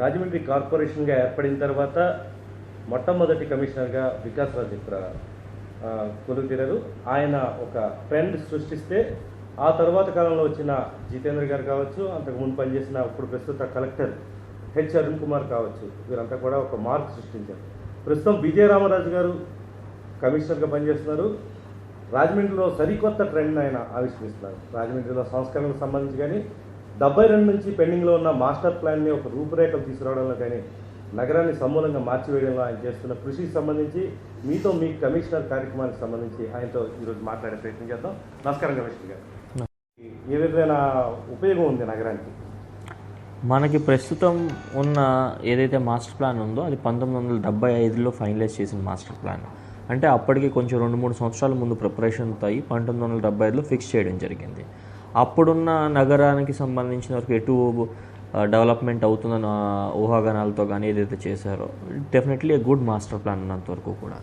రాజమండ్రి కార్పొరేషన్గా ఏర్పడిన తర్వాత మొట్టమొదటి కమిషనర్గా వికాస్ రాజ్ ఇక్కడ కొలువు తీరారు. ఆయన ఒక ట్రెండ్ సృష్టిస్తే ఆ తర్వాత కాలంలో వచ్చిన జితేంద్ర గారు కావచ్చు అంతకు ముందు పనిచేసిన ఇప్పుడు ప్రస్తుత కలెక్టర్ హెచ్ అరుణ్ కుమార్ కావచ్చు వీరంతా కూడా ఒక మార్క్ సృష్టించారు. ప్రస్తుతం విజయ రామరాజు గారు కమిషనర్గా పనిచేస్తున్నారు. రాజమండ్రిలో సరికొత్త ట్రెండ్ ఆయన ఆవిష్కరిస్తున్నారు. రాజమండ్రిలో సంస్కరణలకు సంబంధించి కానీ డెబ్బై రెండు నుంచి పెండింగ్లో ఉన్న మాస్టర్ ప్లాన్ని ఒక రూపురేఖలు తీసుకురావడంలో కానీ నగరాన్ని సమూలంగా మార్చివేయడంలో ఆయన చేస్తున్న కృషికి సంబంధించి మీతో మీ కమిషనర్ కార్యక్రమానికి సంబంధించి ఆయనతో ఈరోజు మాట్లాడే ప్రయత్నం చేద్దాం. నమస్కారం కమిషనర్ గారు. ఏ విధమైన ఉపయోగం ఉంది నగరానికి? మనకి ప్రస్తుతం ఉన్న ఏదైతే మాస్టర్ ప్లాన్ ఉందో అది పంతొమ్మిది వందల డెబ్బై ఐదులో ఫైనలైజ్ చేసిన మాస్టర్ ప్లాన్. అంటే అప్పటికి కొంచెం రెండు మూడు సంవత్సరాల ముందు ప్రిపరేషన్ అయ్యి పంతొమ్మిది వందల డెబ్బై ఐదులో ఫిక్స్ చేయడం జరిగింది. అప్పుడున్న నగరానికి సంబంధించిన వరకు ఎటు డెవలప్మెంట్ అవుతుందన్న ఊహాగానాలతో కానీ ఏదైతే చేశారో definitely a good master plan ఉన్నంత వరకు కూడా.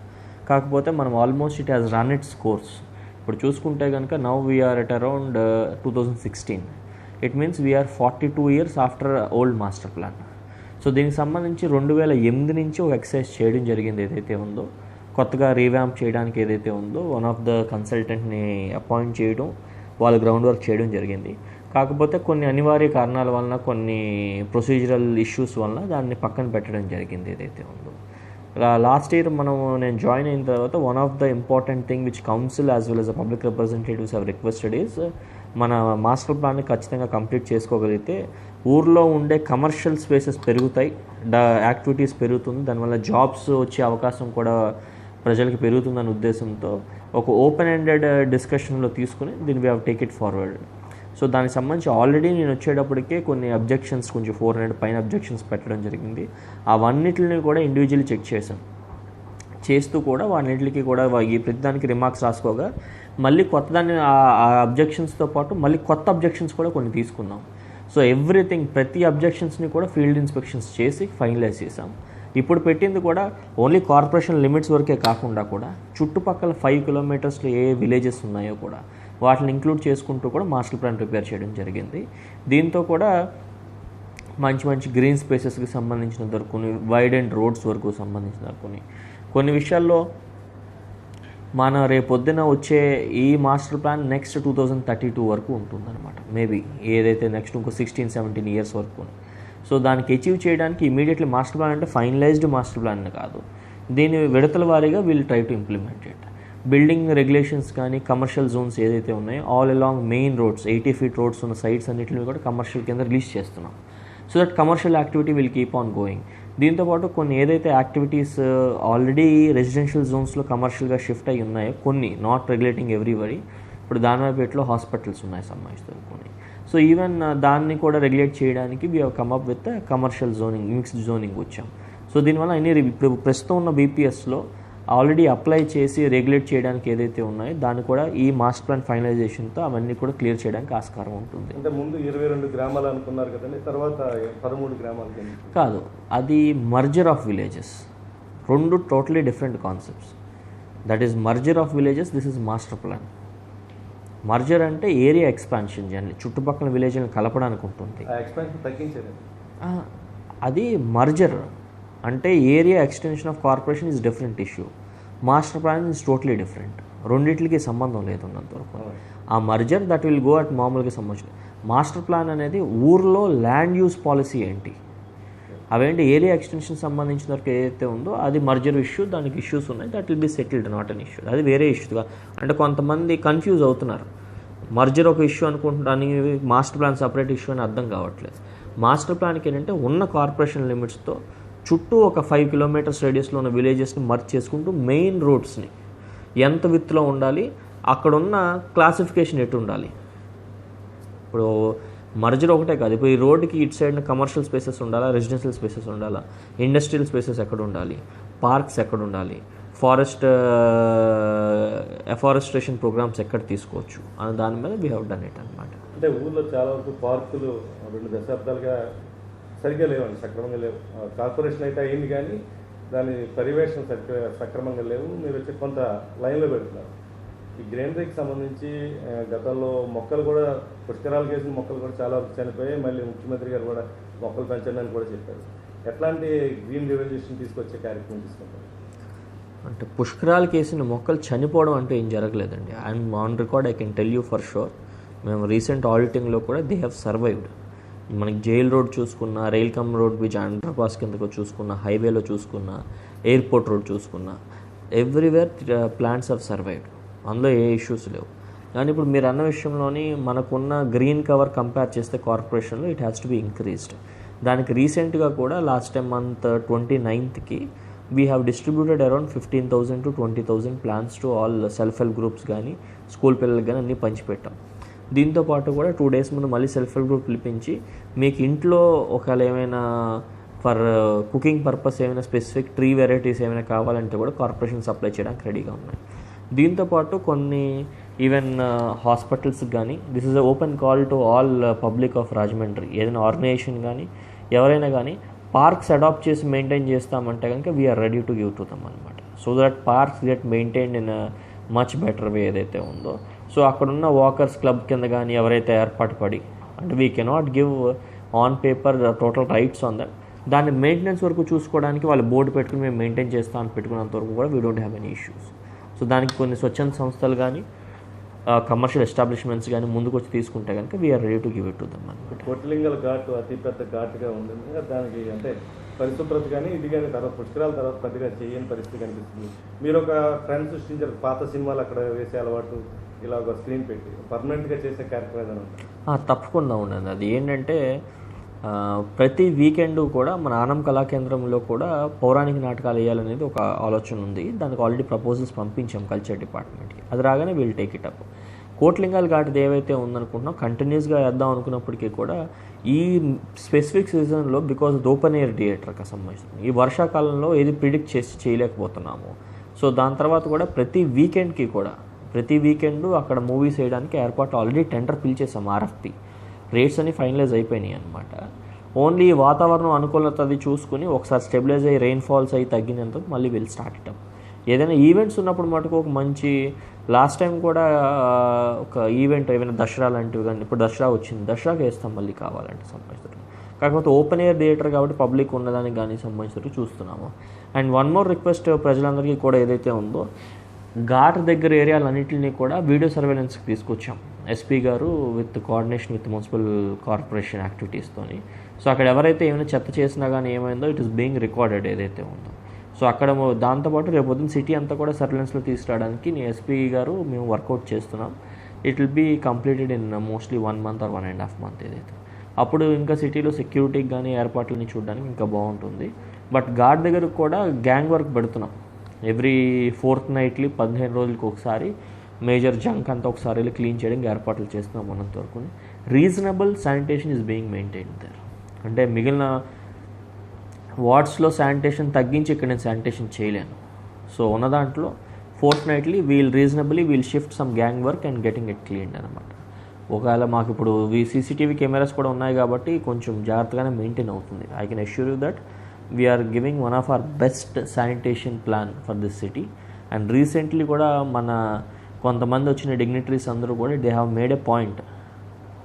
కాకపోతే మనం almost it has run its course ఇప్పుడు చూసుకుంటే కనుక now we are at around two thousand sixteen it means we are forty two years after old master plan so దీనికి సంబంధించి రెండు వేల ఎనిమిది నుంచి ఒక ఎక్సర్సైజ్ చేయడం జరిగింది ఏదైతే ఉందో కొత్తగా రీవ్యాంప్ చేయడానికి ఏదైతే ఉందో వన్ ఆఫ్ ద కన్సల్టెంట్ని అపాయింట్ చేయడం వాళ్ళు గ్రౌండ్ వర్క్ చేయడం జరిగింది. కాకపోతే కొన్ని అనివార్య కారణాల వలన కొన్ని ప్రొసీజరల్ ఇష్యూస్ వలన దాన్ని పక్కన పెట్టడం జరిగింది ఏదైతే ఉందో. లాస్ట్ ఇయర్ మనం నేను జాయిన్ అయిన తర్వాత one of the important thing which council as well as public representatives have requested is మన మాస్టర్ ప్లాన్ని ఖచ్చితంగా కంప్లీట్ చేసుకోగలిగితే ఊర్లో ఉండే కమర్షియల్ స్పేసెస్ పెరుగుతాయి. డ యాక్టివిటీస్ పెరుగుతుంది. దానివల్ల జాబ్స్ వచ్చే అవకాశం కూడా ప్రజలకు పెరుగుతుందనే ఉద్దేశంతో ఒక ఓపెన్ ఎండెడ్ డిస్కషన్లో తీసుకుని దీని we have take it forward. So దానికి సంబంధించి ఆల్రెడీ నేను వచ్చేటప్పటికే కొన్ని అబ్జెక్షన్స్ కొంచెం ఫోర్ హండ్రెడ్ పైన అబ్జెక్షన్స్ పెట్టడం జరిగింది. అవన్నిటిని కూడా ఇండివిజువల్లీ చెక్ చేశాను చేస్తూ కూడా వాటికి కూడా ఈ ప్రతిదానికి రిమార్క్స్ రాసుకోగా మళ్ళీ కొత్త దాన్ని ఆ అబ్జెక్షన్స్తో పాటు మళ్ళీ కొత్త అబ్జెక్షన్స్ కూడా కొన్ని తీసుకున్నాం. సో ఎవ్రీథింగ్ ప్రతి అబ్జెక్షన్స్ని కూడా ఫీల్డ్ ఇన్స్పెక్షన్స్ చేసి ఫైనలైజ్ చేసాం ఇప్పుడు పెట్టింది కూడా ఓన్లీ కార్పొరేషన్ లిమిట్స్ వరకే కాకుండా కూడా చుట్టుపక్కల ఫైవ్ కిలోమీటర్స్లో ఏ విలేజెస్ ఉన్నాయో కూడా వాటిని ఇంక్లూడ్ చేసుకుంటూ కూడా మాస్టర్ ప్లాన్ ప్రిపేర్ చేయడం జరిగింది. దీంతో కూడా మంచి మంచి గ్రీన్ స్పేసెస్కి సంబంధించిన దొరుకుని వైడ్ అండ్ రోడ్స్ వరకు సంబంధించిన దొరుకుని. కొన్ని విషయాల్లో మన రేపొద్దున వచ్చే ఈ master plan next two thousand thirty two వరకు ఉంటుందన్నమాట. మేబీ ఏదైతే నెక్స్ట్ ఇంకో సిక్స్టీన్ సెవెంటీన్ ఇయర్స్ వరకు సో దానికి అచీవ్ చేయడానికి ఇమీడియట్లీ మాస్టర్ ప్లాన్ అంటే ఫైనలైజ్డ్ మాస్టర్ ప్లాన్ కాదు. దీని విడతల వారీగా వీళ్ళు try to implement it building regulations కానీ కమర్షియల్ జోన్స్ ఏదైతే ఉన్నాయో all along main roads eighty feet roads ఉన్న సైట్స్ అన్నింటిని కూడా కమర్షియల్ కింద రిలీజ్ చేస్తున్నాం. So that commercial activity will keep on going దీంతోపాటు కొన్ని ఏదైతే యాక్టివిటీస్ ఆల్రెడీ రెసిడెన్షియల్ జోన్స్లో కమర్షియల్గా షిఫ్ట్ అయి ఉన్నాయో కొన్ని నాట్ రెగ్యులేటింగ్ ఎవ్రీబడి ఇప్పుడు దానిపేటలో హాస్పిటల్స్ ఉన్నాయి సంబంధించిన కొన్ని. సో ఈవెన్ దాన్ని కూడా రెగ్యులేట్ చేయడానికి we have come up with commercial zoning mixed zoning వచ్చాం. సో దీనివల్ల అన్ని ఇప్పుడు ప్రస్తుతం ఉన్న బీపీఎస్లో ఆల్రెడీ అప్లై చేసి రెగ్యులేట్ చేయడానికి ఏదైతే ఉన్నాయో దాన్ని కూడా ఈ మాస్టర్ ప్లాన్ ఫైనలైజేషన్తో అవన్నీ కూడా క్లియర్ చేయడానికి ఆస్కారం ఉంటుంది. అంటే ముందు ఇరవై రెండు గ్రామాలు అనుకున్నారు కదండి తర్వాత పదమూడు గ్రామాలు కింద. కాదు అది మర్జర్ ఆఫ్ విలేజెస్ రెండు totally different concepts that is merger of villages this is master plan merger అంటే ఏరియా ఎక్స్పాన్షన్ చేయాలి చుట్టుపక్కల విలేజ్ని కలపడానికి ఉంటుంది. అది మర్జర్ అంటే area extension of corporation is different issue. Master plan is totally different. రెండిట్లకి సంబంధం లేదు ఉన్నంతవరకు ఆ merger that will go at మామూలుగా సంబంధించి మాస్టర్ ప్లాన్ అనేది ఊర్లో ల్యాండ్ యూస్ పాలసీ ఏంటి? అవేంటి ఏలియా ఎక్స్టెన్షన్ సంబంధించిన వరకు ఏదైతే ఉందో అది మర్జర్ ఇష్యూ దానికి ఇష్యూస్ ఉన్నాయి. That will be settled not an issue అది వేరే ఇష్యూగా అంటే కొంతమంది కన్ఫ్యూజ్ అవుతున్నారు. మర్జర్ ఒక ఇష్యూ అనుకుంటున్నాను మాస్టర్ ప్లాన్ సపరేట్ ఇష్యూ అని అర్థం కావట్లేదు. మాస్టర్ ప్లాన్కి ఏంటంటే ఉన్న కార్పొరేషన్ లిమిట్స్తో చుట్టూ ఒక ఫైవ్ కిలోమీటర్స్ రేడియస్లో ఉన్న విలేజెస్ని మర్చ్ చేసుకుంటూ మెయిన్ రోడ్స్ని ఎంత విత్తులో ఉండాలి అక్కడున్న క్లాసిఫికేషన్ ఎటు ఉండాలి? ఇప్పుడు మర్జర్ ఒకటే కాదు. ఇప్పుడు ఈ రోడ్డుకి ఇటు సైడ్ కమర్షియల్ స్పేసెస్ ఉండాలా? రెసిడెన్షియల్ స్పేసెస్ ఉండాలా? ఇండస్ట్రియల్ స్పేసెస్ ఎక్కడ ఉండాలి? పార్క్స్ ఎక్కడ ఉండాలి? ఫారెస్ట్ ఎఫారెస్ట్రేషన్ ప్రోగ్రామ్స్ ఎక్కడ తీసుకోవచ్చు? అనే దాని మీద వీ హ్యావ్ డన్ ఇట్ అనమాట అంటే ఊర్లో చాలా వరకు పార్కులు రెండు దశాబ్దాలుగా సరిగ్గా లేవండి సక్రమంగా లేవు. కార్పొరేషన్ అయితే అయింది కానీ దాని పర్యవేక్షణ సక్రమంగా లేవు. మీరు వచ్చి కొంత లైన్లో పెడుతున్నారు. ఈ గ్రీనరీకి సంబంధించి గతంలో మొక్కలు కూడా పుష్కరాలు చేసిన మొక్కలు కూడా చాలా వరకు చనిపోయాయి. మళ్ళీ ముఖ్యమంత్రి గారు కూడా మొక్కలు పెంచండి అని కూడా చెప్పారు. ఎట్లాంటి గ్రీన్ రెవల్యూషన్ తీసుకొచ్చే కార్యక్రమం తీసుకుంటారు? అంటే పుష్కరాలకి వేసిన మొక్కలు చనిపోవడం అంటే ఏం జరగలేదండి. I'm on record I can tell you for sure మేము రీసెంట్ ఆడిటింగ్లో కూడా దే హ్యావ్ సర్వైవ్డ్. మనకి జైల్ రోడ్ చూసుకున్న rail cum road beach underpass కిందకు చూసుకున్న హైవేలో చూసుకున్న ఎయిర్పోర్ట్ రోడ్ చూసుకున్న ఎవ్రీవేర్ ప్లాంట్స్ ఆఫ్ సర్వైవ్డ్. అందులో ఏ ఇష్యూస్ లేవు. కానీ ఇప్పుడు మీరు అన్న విషయంలోని మనకున్న గ్రీన్ కవర్ కంపేర్ చేస్తే కార్పొరేషన్లో it has to be increased దానికి రీసెంట్గా కూడా last time month twenty నైన్త్కి we have distributed around fifteen thousand to twenty thousand plans to all self help groups కానీ స్కూల్ పిల్లలకి కానీ అన్నీ పంచిపెట్టాం. దీంతో పాటు కూడా టూ డేస్ ముందు మళ్ళీ సెల్ఫ్ హెల్ప్ గ్రూప్ పిలిపించి మీకు ఇంట్లో ఒకవేళ ఏమైనా ఫర్ కుకింగ్ పర్పస్ ఏమైనా స్పెసిఫిక్ ట్రీ వెరైటీస్ ఏమైనా కావాలంటే కూడా కార్పొరేషన్ సప్లై చేయడానికి రెడీగా ఉన్నాయి దీంతో పాటు కొన్ని ఈవెన్ హాస్పిటల్స్ కానీ this is open call to all public of Rajahmundry ఏదైనా ఆర్గనైజేషన్ కానీ ఎవరైనా కానీ పార్క్స్ అడాప్ట్ చేసి మెయింటైన్ చేస్తామంటే కనుక we are ready to give to them అనమాట so that parks get maintained in much better way ఏదైతే ఉందో. సో అక్కడున్న వాకర్స్ క్లబ్ కింద కానీ ఎవరైతే ఏర్పాటు పడి అంటే we cannot give on paper total rights on that దాన్ని మెయింటెనెన్స్ వరకు చూసుకోవడానికి వాళ్ళు బోర్డు పెట్టుకుని మేము మెయింటైన్ చేస్తామని పెట్టుకున్నంత వరకు కూడా we don't have any issues so దానికి కొన్ని స్వచ్ఛంద సంస్థలు కానీ కమర్షియల్ ఎస్టాబ్లిష్మెంట్స్ కానీ ముందుకు వచ్చి తీసుకుంటే కనుక we are ready to give it to them అనమాట కొట్లింగల ఘాటు అతి పెద్ద ఘాటుగా ఇంకా దానికి అంటే పరిశుభ్రత కానీ ఇది కానీ తర్వాత పుష్కరాల తర్వాత పెద్దగా చేయని పరిస్థితి కనిపిస్తుంది. మీరు ఒక ట్రెండ్ సృష్టించారు పాత సినిమాలు అక్కడ వేసే అలవాటు ఇలా ఒక స్క్రీన్ పెట్టి పర్మనెంట్గా చేసే కార్యక్రమం ఉందా? తప్పకుండా ఉండండి. అది ఏంటంటే ప్రతి వీకెండ్ కూడా మన ఆనం కళాకేంద్రంలో కూడా పౌరాణిక నాటకాలు వేయాలనేది ఒక ఆలోచన ఉంది. దానికి ఆల్రెడీ ప్రపోజల్స్ పంపించాం కల్చర్ డిపార్ట్మెంట్కి అది రాగానే we'll take it up Kotilingala ఘాటిది ఏవైతే ఉందనుకుంటున్నాం కంటిన్యూస్గా వేద్దాం అనుకున్నప్పటికీ కూడా ఈ స్పెసిఫిక్ సీజన్లో బికాజ్ ఓపెన్ ఎయిర్ థియేటర్కి సంబంధించిన ఈ వర్షాకాలంలో ఏది ప్రిడిక్ట్ చేసి చేయలేకపోతున్నాము. సో దాని తర్వాత కూడా ప్రతి వీకెండ్కి కూడా ప్రతి వీకెండ్ అక్కడ మూవీస్ వేయడానికి ఏర్పాటు ఆల్రెడీ టెండర్ పిలిచేసాం ఆర్ఎఫ్పి రేట్స్ అన్ని ఫైనలైజ్ అయిపోయినాయి అనమాట ఓన్లీ వాతావరణం అనుకూలత అది చూసుకుని ఒకసారి స్టెబిలైజ్ అయ్యి రెయిన్ ఫాల్స్ అయ్యి తగ్గినంత మళ్ళీ వీళ్ళు స్టార్ట్ ఇట్ ఏదైనా ఈవెంట్స్ ఉన్నప్పుడు మటుకు ఒక మంచి లాస్ట్ టైం కూడా ఒక ఈవెంట్ ఏమైనా దసరా లాంటివి కానీ ఇప్పుడు దసరా వచ్చింది దసరాకి వేస్తాం మళ్ళీ కావాలంటే సంబంధించిన కాకపోతే ఓపెన్ ఎయిర్ థియేటర్ కాబట్టి పబ్లిక్ ఉన్నదానికి కానీ సంబంధించినట్టు చూస్తున్నాము. అండ్ వన్ మోర్ రిక్వెస్ట్ ప్రజలందరికీ కూడా ఏదైతే ఉందో ఘాట్ దగ్గర ఏరియాలన్నింటినీ కూడా వీడియో సర్వేలెన్స్కి తీసుకొచ్చాం. ఎస్పీ గారు with coordination with municipal corporation యాక్టివిటీస్తోని. So అక్కడ ఎవరైతే ఏమైనా చెత్త చేసినా కానీ ఏమైందో ఇట్ ఇస్ బీయింగ్ రికార్డెడ్ ఏదైతే ఉందో. సో అక్కడ దాంతోపాటు రేపు పొద్దున్న సిటీ అంతా కూడా సర్వేలెన్స్లో తీసుకురావడానికి నేను ఎస్పీ గారు మేము వర్కౌట్ చేస్తున్నాం. It will be completed in mostly one month or one and half month ఏదైతే. అప్పుడు ఇంకా సిటీలో సెక్యూరిటీకి కానీ ఏర్పాట్లని చూడడానికి ఇంకా బాగుంటుంది. బట్ గార్డ్ దగ్గర కూడా గ్యాంగ్ వర్క్ పెడుతున్నాం. ఎవ్రీ ఫోర్త్ నైట్లీ పదిహేను రోజులకి ఒకసారి మేజర్ జంక్ అంతా ఒకసారి వెళ్ళి క్లీన్ చేయడానికి ఏర్పాట్లు చేస్తున్నాం మనంత వరకు reasonable sanitation is being maintain there. అంటే మిగిలిన వార్డ్స్లో శానిటేషన్ తగ్గించి ఇక్కడ నేను శానిటేషన్ చేయలేను. సో ఉన్న దాంట్లో fortnightly we'll reasonably we'll shift some gang work and getting it clean అనమాట ఒకవేళ మాకు ఇప్పుడు సీసీటీవీ కెమెరాస్ కూడా ఉన్నాయి కాబట్టి కొంచెం జాగ్రత్తగానే మెయింటైన్ అవుతుంది. I can assure you that we are giving one of our best sanitation plan for this city and recently కూడా మన కొంతమంది వచ్చిన డిగ్నిటరీస్ అందరూ కూడా they have made a point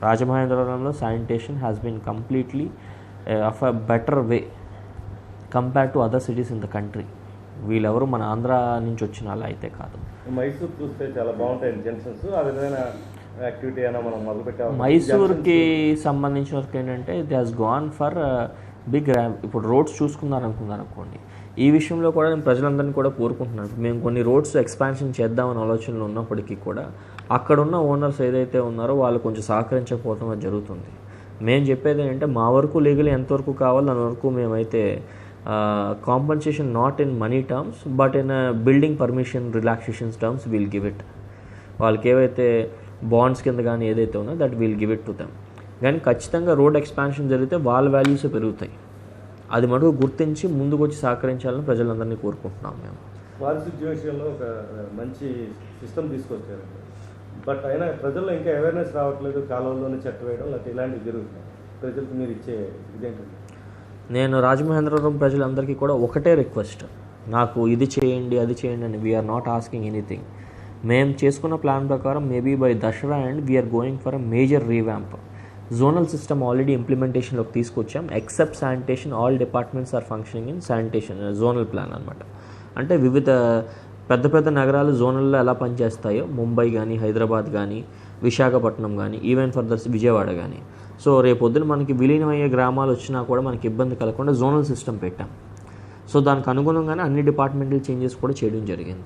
రాజమహేంద్రవరంలో sanitation has been completely of a better way compare to other cities in the country వీళ్ళెవరు మన ఆంధ్ర నుంచి వచ్చిన అలా అయితే కాదు. మైసూర్ చూస్తే చాలా బాగుంటాయి జంక్షన్స్. ఆ విధమైన యాక్టివిటీ అయినా మనం మొదలు పెట్టాము మైసూర్కి సంబంధించిన వరకు ఏంటంటే the has gone for big ఇప్పుడు రోడ్స్ చూసుకున్నారు అనుకున్నారు అనుకోండి. ఈ విషయంలో కూడా నేను ప్రజలందరినీ కూడా కోరుకుంటున్నాను. మేము కొన్ని రోడ్స్ ఎక్స్పాన్షన్ చేద్దామని ఆలోచనలు ఉన్నప్పటికీ కూడా అక్కడున్న ఓనర్స్ ఏదైతే ఉన్నారో వాళ్ళు కొంచెం సహకరించకపోవటం అది జరుగుతుంది. మేము చెప్పేది ఏంటంటే మా వరకు లీగల్ ఎంతవరకు కావాలో దాని వరకు మేమైతే compensation not in money terms but in building permission relaxations terms will give it వాళ్ళకి ఏవైతే బాండ్స్ కింద కానీ ఏదైతే ఉందో that will give it to them కానీ ఖచ్చితంగా రోడ్ ఎక్స్పాన్షన్ జరిగితే వాళ్ళ వాల్యూస్ పెరుగుతాయి. అది మటుకు గుర్తించి ముందుకు వచ్చి సహకరించాలని ప్రజలందరినీ కోరుకుంటున్నాం మేము. పారిశుద్ధ్య విషయంలో ఒక మంచి సిస్టమ్ తీసుకొచ్చారు. బట్ అయినా ప్రజల్లో ఇంకా అవేర్నెస్ రావట్లేదు కాలువల్లోనే చెత్త వేయడం లేకపోతే ఇలాంటివి జరుగుతున్నాయి. ప్రజలకు మీరు ఇచ్చే ఇదేంటంటే నేను రాజమహేంద్రవరం ప్రజలందరికీ కూడా ఒకటే రిక్వెస్ట్ నాకు ఇది చేయండి అది చేయండి అని వీఆర్ నాట్ ఆస్కింగ్ ఎనీథింగ్ మేము చేసుకున్న ప్లాన్ ప్రకారం maybe by Dussehra and we are going for a major revamp zonal system already ఇంప్లిమెంటేషన్లోకి తీసుకొచ్చాం. Except sanitation all departments are functioning in sanitation zonal plan అనమాట అంటే వివిధ పెద్ద పెద్ద నగరాలు జోనల్లో ఎలా పనిచేస్తాయో ముంబై కానీ హైదరాబాద్ కానీ విశాఖపట్నం కానీ ఈవెన్ ఫర్దర్ విజయవాడ కానీ సో రేపొద్దున మనకి విలీనమయ్యే గ్రామాలు వచ్చినా కూడా మనకి ఇబ్బంది కలగకుండా జోనల్ సిస్టమ్ పెట్టాం. సో దానికి అనుగుణంగానే అన్ని డిపార్ట్మెంటల్ చేంజెస్ కూడా చేయడం జరిగింది.